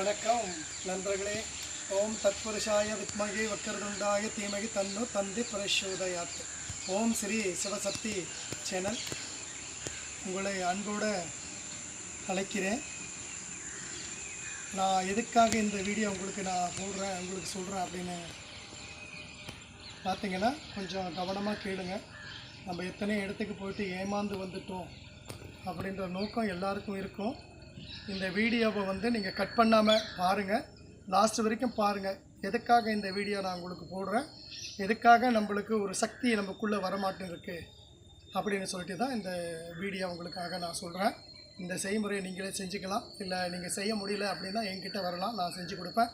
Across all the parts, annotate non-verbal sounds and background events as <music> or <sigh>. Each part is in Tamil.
வணக்கம் நண்பர்களே. ஓம் தத்புருஷாய வித்மகி வக்கரதுண்டாய தீமகி தன்னு தந்தி பிரசோதயாத் ஓம் ஸ்ரீ சிவசக்தி சேனல் உங்களை அன்போடு அழைக்கிறேன். நான் எதுக்காக இந்த வீடியோ உங்களுக்கு நான் போடுறேன் உங்களுக்கு சொல்கிறேன் அப்படின்னு பார்த்தீங்கன்னா கொஞ்சம் கவனமாக கேளுங்க. நம்ம எத்தனை இடத்துக்கு போயிட்டு ஏமாந்து வந்துட்டோம் அப்படின்ற நோக்கம் எல்லாருக்கும் இருக்கும். இந்த வீடியோவை வந்து நீங்கள் கட் பண்ணாமல் பாருங்கள் லாஸ்ட் வரைக்கும் பாருங்கள் எதுக்காக இந்த வீடியோ நான் உங்களுக்கு போடுறேன்? எதுக்காக நம்மளுக்கு ஒரு சக்தி நமக்குள்ளே வரமாட்டேன் இருக்குது அப்படின்னு சொல்லிட்டு தான் இந்த வீடியோ உங்களுக்காக நான் சொல்கிறேன் இந்த செய்முறையை நீங்களே செஞ்சுக்கலாம். இல்லை நீங்கள் செய்ய முடியல அப்படின்னா என்கிட்ட வரலாம். நான் செஞ்சு கொடுப்பேன்.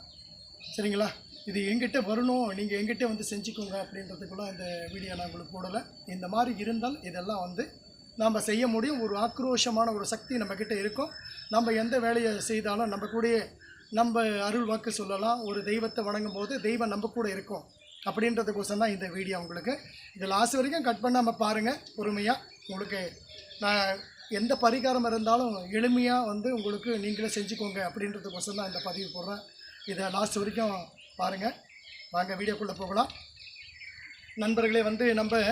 சரிங்களா? இது எங்கிட்ட வரணும். நீங்கள் எங்கிட்ட வந்து செஞ்சுக்கோங்க அப்படின்றதுக்குள்ள இந்த வீடியோ நான் உங்களுக்கு போடலை. இந்த மாதிரி இருந்தால் இதெல்லாம் வந்து நாம் செய்ய முடியும். ஒரு ஆக்ரோஷமான ஒரு சக்தி நம்மக்கிட்ட இருக்கும். நம்ம எந்த வேலையை செய்தாலும் நம்ம கூடயே நம்ம அருள் வாக்கு சொல்லலாம் ஒரு தெய்வத்தை வணங்கும் போது தெய்வம் நம்ம கூட இருக்கும் அப்படின்றதுக்கோசம் தான் இந்த வீடியோ உங்களுக்கு. இது லாஸ்ட் வரைக்கும் கட் பண்ணாமல் பாருங்கள் பொறுமையாக உங்களுக்கு நான் எந்த பரிகாரம் இருந்தாலும் எளிமையாக வந்து உங்களுக்கு நீங்களே செஞ்சுக்கோங்க அப்படின்றதுக்கோசம் தான் இந்த பதிவு போடுறேன். இதை லாஸ்ட் வரைக்கும் பாருங்கள் வாங்க வீடியோக்குள்ளே போகலாம். நண்பர்களே வந்து நம்ம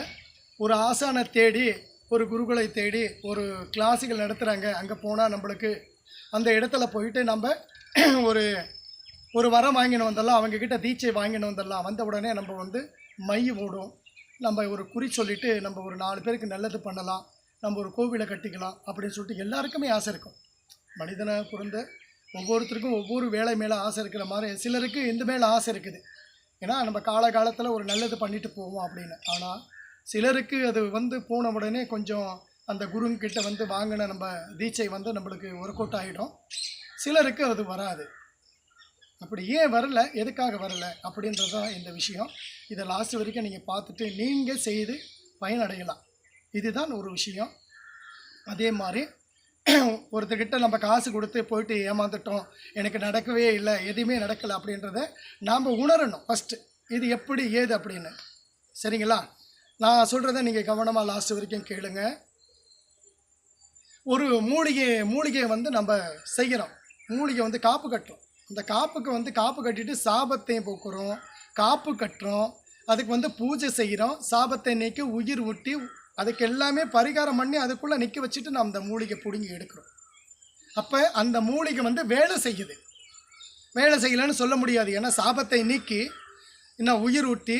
ஒரு ஆசானை தேடி ஒரு குருகுலை தேடி ஒரு கிளாஸுகள் நடத்துகிறாங்க அங்கே போனால் நம்மளுக்கு அந்த இடத்துல போயிட்டு நம்ம <clears throat> ஒரு ஒரு வரம் வாங்கின்னு வந்துடலாம் அவங்கக்கிட்ட தீட்சை வாங்கின்னு வந்துடலாம் வந்த உடனே நம்ம வந்து மை ஓடும். நம்ம ஒரு குறி சொல்லிவிட்டு நம்ம ஒரு நாலு பேருக்கு நல்லது பண்ணலாம். நம்ம ஒரு கோவிலை கட்டிக்கலாம் அப்படின்னு சொல்லிட்டு எல்லாருக்குமே ஆசை இருக்கும். மனிதனை பிறந்த ஒவ்வொருத்தருக்கும் ஒவ்வொரு வேலை மேலே ஆசை இருக்கிற மாதிரி சிலருக்கு இந்த மேலே ஆசை இருக்குது. ஏன்னா நம்ம காலகாலத்தில் ஒரு நல்லது பண்ணிட்டு போவோம் அப்படின்னு. ஆனால் சிலருக்கு அது வந்து போன உடனே கொஞ்சம் அந்த குருங்கிட்ட வந்து வாங்கின நம்ம தீட்சை வந்து நம்மளுக்கு ஒர்க் அவுட் ஆகிடும் சிலருக்கு அது வராது. அப்படி ஏன் வரல? எதுக்காக வரல? அப்படின்றது தான் இந்த விஷயம். இதை லாஸ்ட் வரைக்கும் நீங்கள் பார்த்துட்டு நீங்கள் செய்து பயனடையலாம். இதுதான் ஒரு விஷயம். அதே மாதிரி <clears throat> ஒருத்தர்கிட்ட நம்ம காசு கொடுத்து போயிட்டு ஏமாந்துட்டோம். எனக்கு நடக்கவே இல்லை. எதுவுமே நடக்கலை அப்படின்றத நாம் உணரணும் ஃபஸ்ட்டு இது எப்படி ஏது அப்படின்னு. சரிங்களா? நான் சொல்கிறத நீங்கள் கவனமாக லாஸ்ட் வரைக்கும் கேளுங்க. ஒரு மூலிகை மூலிகையை வந்து நம்ம செய்கிறோம் மூலிகை வந்து காப்பு கட்டுறோம். அந்த காப்புக்கு வந்து காப்பு கட்டிட்டு சாபத்தையும் போக்குறோம். காப்பு கட்டுறோம். அதுக்கு வந்து பூஜை செய்கிறோம் சாபத்தை நீக்கி உயிர் ஊட்டி அதுக்கு எல்லாமே பரிகாரம் பண்ணி அதுக்குள்ளே நிற்க வச்சுட்டு நம்ம அந்த மூலிகை பிடுங்கி எடுக்கிறோம். அப்போ அந்த மூலிகை வந்து வேலை செய்யுது. வேலை செய்யலைன்னு சொல்ல முடியாது. ஏன்னா சாபத்தை நீக்கி இன்னும் உயிர் ஊட்டி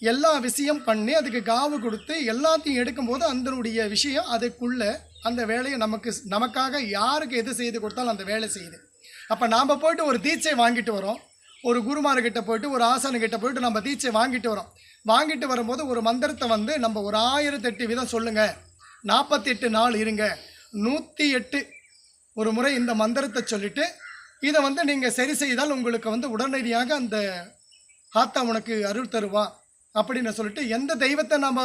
எல்லா விஷயம் பண்ணி அதுக்கு காவு கொடுத்து எல்லாத்தையும் எடுக்கும்போது அதனுடைய விஷயம் அதுக்குள்ளே அந்த வேலையை நமக்கு நமக்காக யாருக்கு எது செய்து கொடுத்தாலும் அந்த வேலை செய்யுது. அப்போ நாம் போயிட்டு ஒரு தீட்சை வாங்கிட்டு வரோம். ஒரு குருமார்கிட்ட போயிட்டு ஒரு ஆசானுக்கிட்ட போயிட்டு நம்ம தீட்சை வாங்கிட்டு வரோம். வாங்கிட்டு வரும்போது ஒரு மந்திரத்தை வந்து நம்ம ஒரு ஆயிரத்தெட்டு விதம் சொல்லுங்கள் நாற்பத்தி எட்டு நாள் இருங்க. நூற்றி எட்டு ஒரு முறை இந்த மந்திரத்தை சொல்லிவிட்டு இதை வந்து நீங்கள் சரி செய்தால் உங்களுக்கு வந்து உடனடியாக அந்த ஆத்தா உனக்கு அருள் தருவா. அப்படின்னு சொல்லிட்டு எந்த தெய்வத்தை நம்ம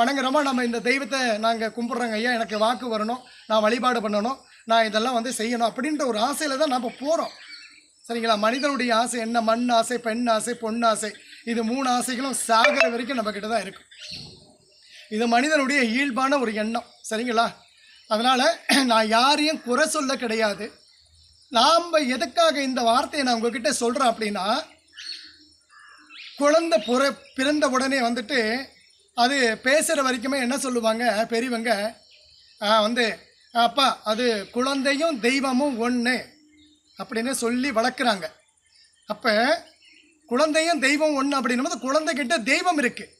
வணங்குறோமோ நம்ம இந்த தெய்வத்தை நாங்கள் கும்பிட்றோங்க. ஐயா எனக்கு வாக்கு வரணும். நான் வழிபாடு பண்ணணும். நான் இதெல்லாம் வந்து செய்யணும் அப்படின்ற ஒரு ஆசையில் தான் நம்ம போகிறோம் சரிங்களா? மனிதனுடைய ஆசை என்ன? மண் ஆசை பெண் ஆசை பொன் ஆசை. இது மூணு ஆசைகளும் சாகிற வரைக்கும் நம்மக்கிட்ட தான் இருக்கும் இது மனிதனுடைய இயல்பான ஒரு எண்ணம். சரிங்களா? அதனால் நான் யாரையும் குறை சொல்ல கிடையாது. நாம் எதுக்காக இந்த வார்த்தையை நான் உங்ககிட்ட சொல்கிறேன் அப்படின்னா குழந்தை புற பிறந்த உடனே வந்துட்டு அது பேசுகிற வரைக்குமே என்ன சொல்லுவாங்க பெரியவங்க? வந்து அப்பா அது குழந்தையும் தெய்வமும் ஒன்று அப்படின்னு சொல்லி வளர்க்குறாங்க. அப்போ குழந்தையும் தெய்வம் ஒன்று அப்படின்னும் போது குழந்தைகிட்ட தெய்வம் இருக்குது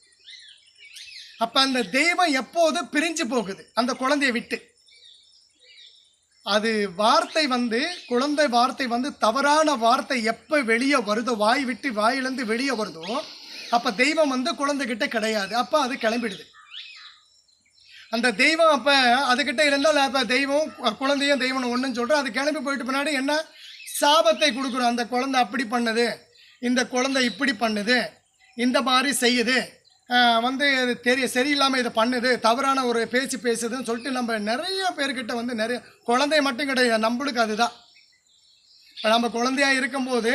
அப்போ அந்த தெய்வம் எப்போது பிரிஞ்சு போகுது அந்த குழந்தைய விட்டு? அது வார்த்தை வந்து குழந்தை வார்த்தை வந்து தவறான வார்த்தை எப்போ வெளியே வருதோ வாய் விட்டு வாயிலேருந்து வெளியே வருதோ அப்போ தெய்வம் வந்து குழந்தைகிட்ட கிடையாது. அப்போ அது கிளம்பிடுது. அந்த தெய்வம் அப்போ அதுக்கிட்ட இருந்தால் அப்போ தெய்வம் குழந்தையும் தெய்வம் ஒன்றுன்னு சொல்கிறோம் அது கிளம்பி போயிட்டு பின்னாடி என்ன? சாபத்தை கொடுக்குறோம். அந்த குழந்தை அப்படி பண்ணுது. இந்த குழந்தை இப்படி பண்ணுது. இந்த மாதிரி செய்யுது. வந்து இது தெரிய சரியில்லாமல் இதை பண்ணுது தவறான ஒரு பேச்சு பேசுதுன்னு சொல்லிட்டு நம்ம நிறைய பேர்கிட்ட வந்து நிறைய குழந்தை மட்டும் கிடையாது நம்மளுக்கு அதுதான். இப்போ நம்ம குழந்தையா இருக்கும்போது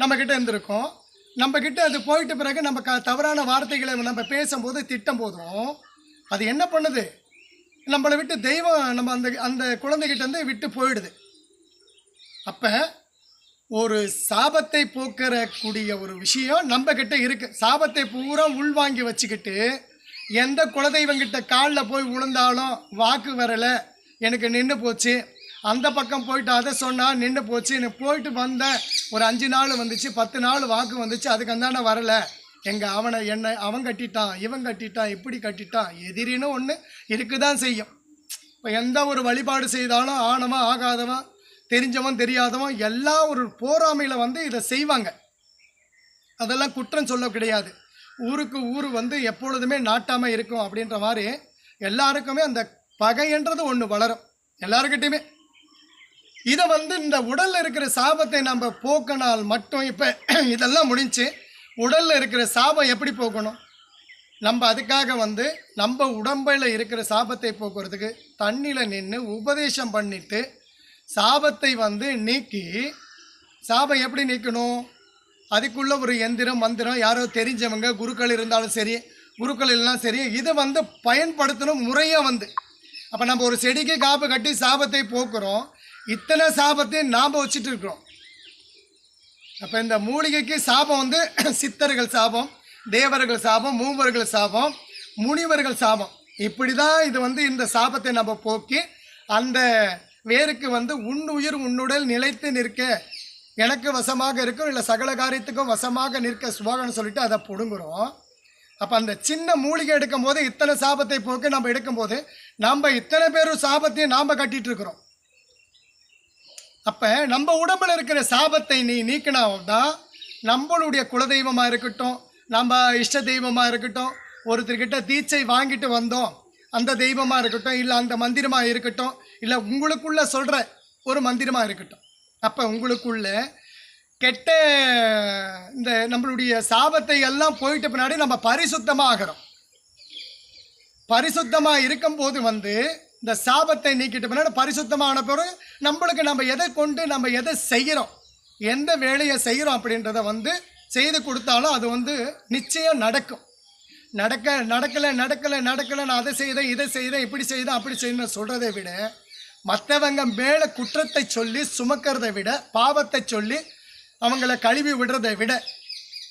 நம்மக்கிட்ட இருந்திருக்கோம். நம்மக்கிட்ட அது போயிட்ட பிறகு நம்ம க தவறான வார்த்தைகளை நம்ம பேசும்போது திட்டம் போதும். அது என்ன பண்ணுது? நம்மளை விட்டு தெய்வம் நம்ம அந்த அந்த குழந்தைகிட்ட வந்து விட்டு போயிடுது. அப்போ ஒரு சாபத்தை போக்குற கூடிய ஒரு விஷயம் நம்ம கிட்ட இருக்கு. சாபத்தை பூரா உள்வாங்கி வச்சுக்கிட்டு எந்த குலதெய்வங்கிட்ட காலில் போய் விழுந்தாலும் வாக்கு வரலை. எனக்கு நின்று போச்சு. அந்த பக்கம் போயிட்டு அதை சொன்னால் நின்று போச்சு எனக்கு போயிட்டு வந்தேன் ஒரு அஞ்சு நாள் வந்துச்சு பத்து நாள் வாக்கு வந்துச்சு அதுக்கு அந்தான வரலை. எங்கள் அவனை என்னை அவன் கட்டிட்டான் இவன் கட்டிட்டான் இப்படி கட்டிட்டான் எதிரின்னு ஒன்று இருக்குதான் செய்யும். இப்போ எந்த ஒரு வழிபாடு செய்தாலும் ஆனவன் ஆகாதவன் தெரிஞ்சவன் தெரியாதவன் எல்லாம் ஒரு போராமையில் வந்து இதை செய்வாங்க. அதெல்லாம் குற்றம் சொல்ல கிடையாது. ஊருக்கு ஊர் வந்து எப்பொழுதுமே நாட்டாமல் இருக்கும் அப்படின்ற மாதிரி எல்லாருக்குமே அந்த பகைன்றது ஒன்று வளரும். எல்லாருக்கிட்டையுமே. இதை வந்து இந்த உடலில் இருக்கிற சாபத்தை நம்ம போக்கினால் மட்டும் இப்போ <clears throat> இதெல்லாம் முடிஞ்சு உடலில் இருக்கிற சாபம் எப்படி போக்கணும்? நம்ம அதுக்காக வந்து நம்ம உடம்பில் இருக்கிற சாபத்தை போக்குறதுக்கு தண்ணியில் நின்று உபதேசம் பண்ணிவிட்டு சாபத்தை வந்து நீக்கி சாபம் எப்படி நீக்கணும்? அதுக்குள்ளே ஒரு எந்திரம் மந்திரம் யாரோ தெரிஞ்சவங்க குருக்கள் இருந்தாலும் சரி குருக்கள் எல்லாம் சரி இதை வந்து பயன்படுத்தணும் முறையாக வந்து. அப்போ நம்ம ஒரு செடிக்கு காப்பு கட்டி சாபத்தை போக்குறோம். இத்தனை சாபத்தையும் நாம் வச்சுட்டு இருக்கிறோம். அப்போ இந்த மூலிகைக்கு சாபம் வந்து <clears throat> சித்தர்கள் சாபம் தேவர்கள் சாபம் மூவர்கள் சாபம் முனிவர்கள் சாபம். இப்படி தான் இது வந்து இந்த சாபத்தை நம்ம போக்கி அந்த வேருக்கு வந்து உன் உயிர் உன்னுடல் நிலைத்து நிற்க. எனக்கு வசமாக இருக்கும் இல்லை சகல காரியத்துக்கும் வசமாக நிற்க சுபாகன்னு சொல்லிட்டு அதை பிடுங்குறோம். அப்போ அந்த சின்ன மூலிகை எடுக்கும் போது இத்தனை சாபத்தை போக்கு நம்ம எடுக்கும்போது நம்ம இத்தனை பேரும் சாபத்தையும் நாம் கட்டிட்டு இருக்கிறோம். அப்போ நம்ம உடம்பில் இருக்கிற சாபத்தை நீ நீக்கினாதான் நம்மளுடைய குலதெய்வமாக இருக்கட்டும் நம்ம இஷ்ட தெய்வமாக இருக்கட்டும் ஒருத்தர்கிட்ட தீட்சை வாங்கிட்டு வந்தோம் அந்த தெய்வமாக இருக்கட்டும் இல்லை அந்த மந்திரமாக இருக்கட்டும் இல்லை உங்களுக்குள்ள சொல்கிற ஒரு மந்திரமாக இருக்கட்டும். அப்போ உங்களுக்குள்ள கெட்ட இந்த நம்மளுடைய சாபத்தை எல்லாம் போயிட்ட பின்னாடி நம்ம பரிசுத்தமாக ஆகிறோம். பரிசுத்தமாக இருக்கும்போது வந்து இந்த சாபத்தை நீக்கிட்ட பின்னாடி பரிசுத்தமான பிறகு நம்மளுக்கு நம்ம எதை கொண்டு நம்ம எதை செய்கிறோம் எந்த வேலையை செய்கிறோம் அப்படின்றத வந்து செய்து கொடுத்தாலும் அது வந்து நிச்சயம் நடக்கும். நடக்க நடக்கலை நடக்கலை நடக்கலை நான் அதை செய்தேன் இதை செய்தேன் இப்படி செய்தேன் அப்படி செய்யணும்னு சொல்கிறதை விட மற்றவங்க மேலே குற்றத்தை சொல்லி சுமக்கிறதை விட பாவத்தை சொல்லி அவங்கள கழுவி விடுறதை விட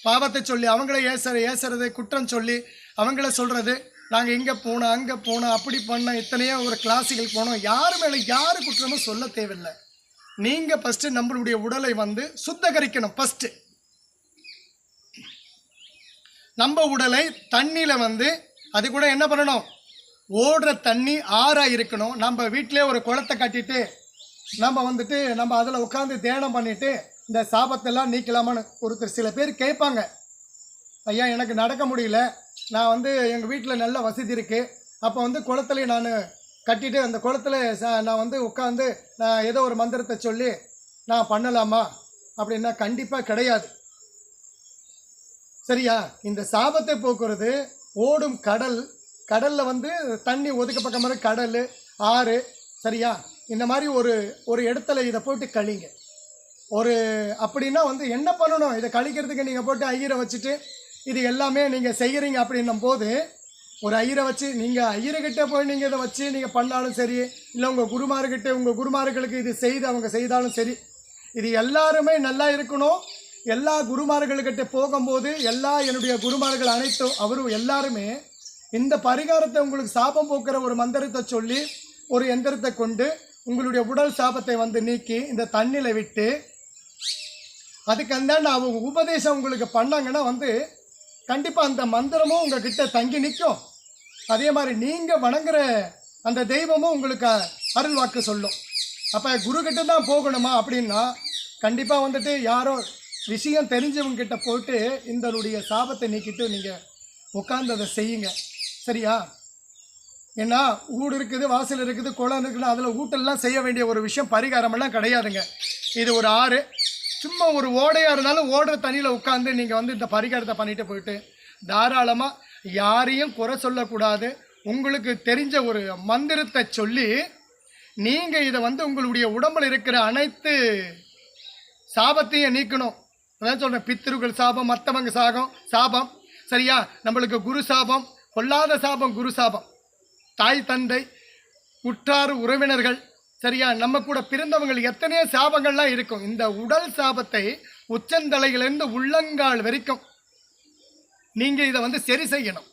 பாவத்தை சொல்லி அவங்கள ஏசுற ஏசுறது குற்றம் சொல்லி அவங்கள சொல்கிறது நாங்கள் இங்கே போனோம் அங்கே போனோம் அப்படி பண்ணோம் இத்தனையோ ஒரு கிளாஸுகள் போனோம் யார் மேலே யார் குற்றமும் சொல்ல தேவையில்லை. நீங்கள் ஃபஸ்ட்டு நம்மளுடைய உடலை வந்து சுத்தகரிக்கணும் ஃபஸ்ட்டு நம்ம உடலை தண்ணியில் வந்து அது கூட என்ன பண்ணணும்? ஓடுற தண்ணி ஆறாக இருக்கணும். நம்ம வீட்டிலே ஒரு குளத்தை கட்டிட்டு நம்ம வந்துட்டு நம்ம அதில் உட்காந்து தியானம் பண்ணிவிட்டு இந்த சாபத்தெல்லாம் நீக்கலாமான்னு ஒருத்தர் சில பேர் கேட்பாங்க. ஐயா எனக்கு நடக்க முடியல. நான் வந்து எங்கள் வீட்டில் நல்ல வசதி இருக்குது அப்போ வந்து குளத்துல நான் கட்டிட்டு அந்த குளத்துல நான் வந்து உட்காந்து நான் ஏதோ ஒரு மந்திரத்தை சொல்லி நான் பண்ணலாமா? அப்படின்னா கண்டிப்பாக கிடையாது. சரியா? இந்த சாபத்தை போக்குறது ஓடும் கடல் கடலில் வந்து தண்ணி ஒதுக்க பக்கம் கடல் ஆறு சரியா? இந்த மாதிரி ஒரு ஒரு இடத்துல இதை போட்டு கழிங்க. ஒரு அப்படின்னா வந்து என்ன பண்ணணும்? இதை கழிக்கிறதுக்கு நீங்கள் போட்டு ஐயரை வச்சுட்டு இது எல்லாமே நீங்கள் செய்கிறீங்க அப்படின்னும் போது ஒரு ஐயரை வச்சு நீங்கள் ஐயர்கிட்ட போய் நீங்கள் இதை வச்சு நீங்கள் பண்ணாலும் சரி இல்லை உங்கள் குருமார்கிட்ட உங்கள் குருமார்களுக்கு இது செய்து அவங்க செய்தாலும் சரி இது எல்லாருமே நல்லா இருக்கணும். எல்லா குருமார்கள்கிட்ட போகும்போது எல்லா என்னுடைய குருமார்கள் அனைத்தும் அவரும் எல்லாருமே இந்த பரிகாரத்தை உங்களுக்கு சாபம் போக்குற ஒரு மந்திரத்தை சொல்லி ஒரு எந்திரத்தை கொண்டு உங்களுடைய உடல் சாபத்தை வந்து நீக்கி இந்த தண்ணியில் விட்டு அதுக்கு அந்தாண்ட அவங்க உபதேசம் உங்களுக்கு பண்ணாங்கன்னா வந்து கண்டிப்பாக அந்த மந்திரமும் உங்ககிட்ட தங்கி நிற்கும். அதே மாதிரி நீங்கள் வணங்குற அந்த தெய்வமும் உங்களுக்கு அருள் வாக்கு சொல்லும். அப்போ குருக்கிட்ட தான் போகணுமா அப்படின்னா கண்டிப்பாக வந்துட்டு யாரோ விஷயம் தெரிஞ்சவங்க கிட்ட போயிட்டு இந்தனுடைய சாபத்தை நீக்கிட்டு நீங்கள் உட்காந்து அதை செய்யுங்க. சரியா? ஏன்னா ஊடு இருக்குது வாசல் இருக்குது குளம் இருக்குது அதில் ஊட்டெல்லாம் செய்ய வேண்டிய ஒரு விஷயம் பரிகாரமெல்லாம் கிடையாதுங்க. இது ஒரு ஆறு. சும்மா ஒரு ஓடையாக இருந்தாலும் ஓடுற தண்ணியில் உட்காந்து நீங்கள் வந்து இந்த பரிகாரத்தை பண்ணிட்டு போயிட்டு தாராளமாக யாரையும் குறை சொல்லக்கூடாது. உங்களுக்கு தெரிஞ்ச ஒரு மந்திரத்தை சொல்லி நீங்கள் இதை வந்து உங்களுடைய உடம்பில் இருக்கிற அனைத்து சாபத்தையும் நீக்கணும். அதான் சொல்கிறேன் பித்திருக்கள் சாபம் மற்றவங்க சாபம் சாபம். சரியா? நம்மளுக்கு குரு சாபம் கொல்லாத சாபம் குரு சாபம். தாய் தந்தை உற்றார் உறவினர்கள் சரியா? நம்ம கூட பிறந்தவங்கள் எத்தனையோ சாபங்கள்லாம் இருக்கும். இந்த உடல் சாபத்தை உச்சந்தலையிலிருந்து உள்ளங்கால் வரைக்கும் நீங்கள் இதை வந்து சரி செய்யணும்.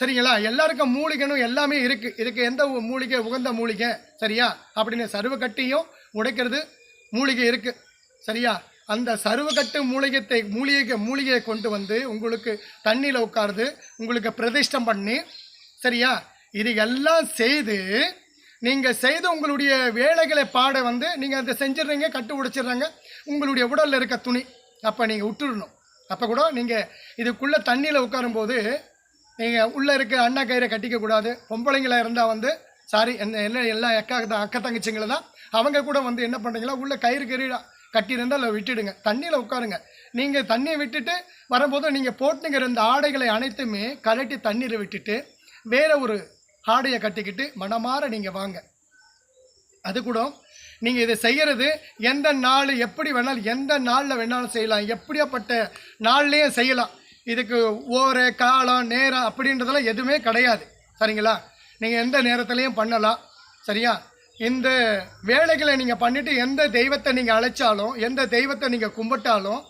சரிங்களா? எல்லாருக்கும் மூலிகைனும் எல்லாமே இருக்குது இதுக்கு எந்த மூலிகை உகந்த மூலிகை? சரியா? அப்படின்னு சருவக்கட்டியும் உடைக்கிறது மூலிகை இருக்குது சரியா? அந்த சருவக்கட்டு மூலிகத்தை மூலிகை மூலிகையை கொண்டு வந்து உங்களுக்கு தண்ணியில் உட்காருது உங்களுக்கு பிரதிஷ்டம் பண்ணி சரியா? இது எல்லாம் செய்து நீங்கள் செய்து உங்களுடைய வேலைகளை பாட வந்து நீங்கள் அதை செஞ்சிடுறீங்க கட்டு உடைச்சிடுறாங்க உங்களுடைய உடலில் இருக்க துணி அப்போ நீங்கள் விட்டுடணும் அப்போ கூட நீங்கள் இதுக்குள்ளே தண்ணியில் உட்காரும்போது நீங்கள் உள்ளே இருக்க அண்ணா கயிறை கட்டிக்கக்கூடாது பொம்பளைங்களாக பொம்பளைங்களா இருந்தால் வந்து சாரி என்ன எல்லாம் எல்லாம் அக்கா அக்கா தங்கச்சிங்களை தான் அவங்க கூட வந்து என்ன பண்ணுறீங்களா உள்ளே கயிறு கயிறு கட்டியிருந்தால் அதில் விட்டுடுங்க. தண்ணியில் உட்காருங்க. நீங்கள் தண்ணியை விட்டுட்டு வரும்போது நீங்கள் போட்டுங்கிற இந்த ஆடைகளை அனைத்துமே கலட்டி தண்ணீரை விட்டுட்டு வேற ஒரு ஆடையை கட்டிக்கிட்டு மனமாற நீங்கள் வாங்க. அது கூட நீங்கள் இதை செய்கிறது எந்த நாள் எப்படி வேணாலும் எந்த நாளில் வேணாலும் செய்யலாம். எப்படியாப்பட்ட நாள்லேயும் செய்யலாம். இதுக்கு ஓர காலம் நேரம் அப்படின்றதெல்லாம் எதுவுமே கிடையாது. சரிங்களா? நீங்கள் எந்த நேரத்துலையும் பண்ணலாம். சரியா? இந்த வேலைகளை நீங்கள் பண்ணிவிட்டு எந்த தெய்வத்தை நீங்கள் அழைச்சாலும் எந்த தெய்வத்தை நீங்கள் கும்பிட்டாலும்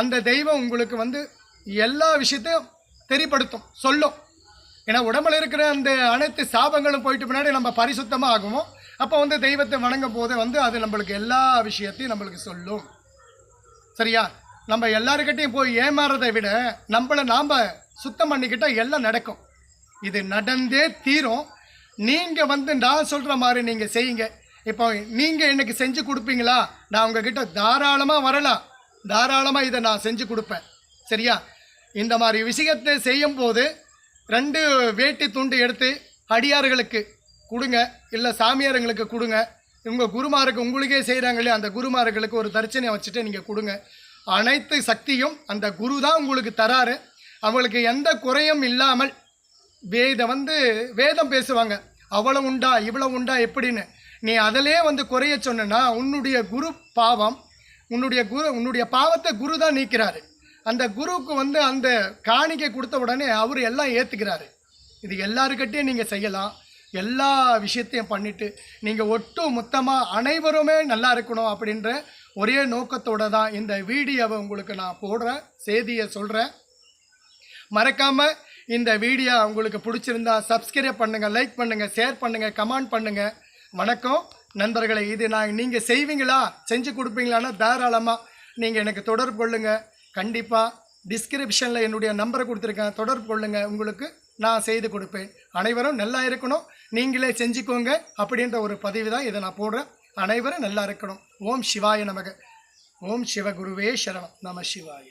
அந்த தெய்வம் உங்களுக்கு வந்து எல்லா விஷயத்தையும் தெரியப்படுத்தும் சொல்லும். ஏன்னா உடம்புல இருக்கிற அந்த அனைத்து சாபங்களும் போயிட்டு பின்னாடி நம்ம பரிசுத்தமாக ஆகுவோம். அப்போ வந்து தெய்வத்தை வணங்கும் போது வந்து அது நம்மளுக்கு எல்லா விஷயத்தையும் நம்மளுக்கு சொல்லும். சரியா? நம்ம எல்லாருக்கிட்டையும் போய் ஏமாறதை விட நம்மளை நாம் சுத்தம் பண்ணிக்கிட்டால் எல்லாம் நடக்கும். இது நடந்தே தீரும். நீங்கள் வந்து நான் சொல்கிற மாதிரி நீங்கள் செய்யுங்க. இப்போ நீங்கள் எனக்கு செஞ்சு கொடுப்பீங்களா? நான் உங்ககிட்ட தாராளமாக வரலாம். தாராளமாக இதை நான் செஞ்சு கொடுப்பேன். சரியா? இந்த மாதிரி விஷயத்தை செய்யும்போது ரெண்டு வேட்டி துண்டு எடுத்து அடியார்களுக்கு கொடுங்க. இல்லை சாமியாருங்களுக்கு கொடுங்க. உங்கள் குருமாருக்கு உங்களுக்கே செய்கிறாங்களே அந்த குருமார்களுக்கு ஒரு தரிசனையை வச்சுட்டு நீங்கள் கொடுங்க. அனைத்து சக்தியும் அந்த குரு தான் உங்களுக்கு தராரு. அவங்களுக்கு எந்த குறையும் இல்லாமல் வேத வந்து வேதம் பேசுவாங்க. அவ்வளவு உண்டா இவ்வளோ உண்டா எப்படின்னு. நீ அதிலே வந்து குறைய சொன்னா உன்னுடைய குரு பாவம் உன்னுடைய குரு உன்னுடைய பாவத்தை குரு தான் நீக்கிறாரு. அந்த குருவுக்கு வந்து அந்த காணிக்கை கொடுத்த உடனே அவர் எல்லாம் ஏற்றுக்கிறாரு இது எல்லாருக்கிட்டையும் நீங்கள் செய்யலாம். எல்லா விஷயத்தையும் பண்ணிவிட்டு நீங்கள் ஒட்டு மொத்தமாக அனைவருமே நல்லா இருக்கணும் அப்படின்ற ஒரே நோக்கத்தோடு தான் இந்த வீடியோவை உங்களுக்கு நான் போடுறேன் செய்தியை சொல்கிறேன் மறக்காமல் இந்த வீடியோ உங்களுக்கு பிடிச்சிருந்தா சப்ஸ்கிரைப் பண்ணுங்கள் லைக் பண்ணுங்கள் ஷேர் பண்ணுங்கள் கமெண்ட் பண்ணுங்கள் வணக்கம். நண்பர்களே இது நான் நீங்கள் செய்வீங்களா? செஞ்சு கொடுப்பீங்களான்னா தாராளமாக நீங்கள் எனக்கு தொடர்பு கொள்ளுங்கள் கண்டிப்பாக டிஸ்கிரிப்ஷனில் என்னுடைய நம்பரை கொடுத்துருக்கேன். தொடர்பு கொள்ளுங்கள் உங்களுக்கு நான் செய்து கொடுப்பேன். அனைவரும் நல்லா இருக்கணும். நீங்களே செஞ்சுக்கோங்க அப்படின்ற ஒரு பதிவு தான் இதை நான் போடுறேன். அனைவரும் நல்லா இருக்கணும். ஓம் சிவாய நமக. ஓம் சிவகுருவே சரணம். நம சிவாய.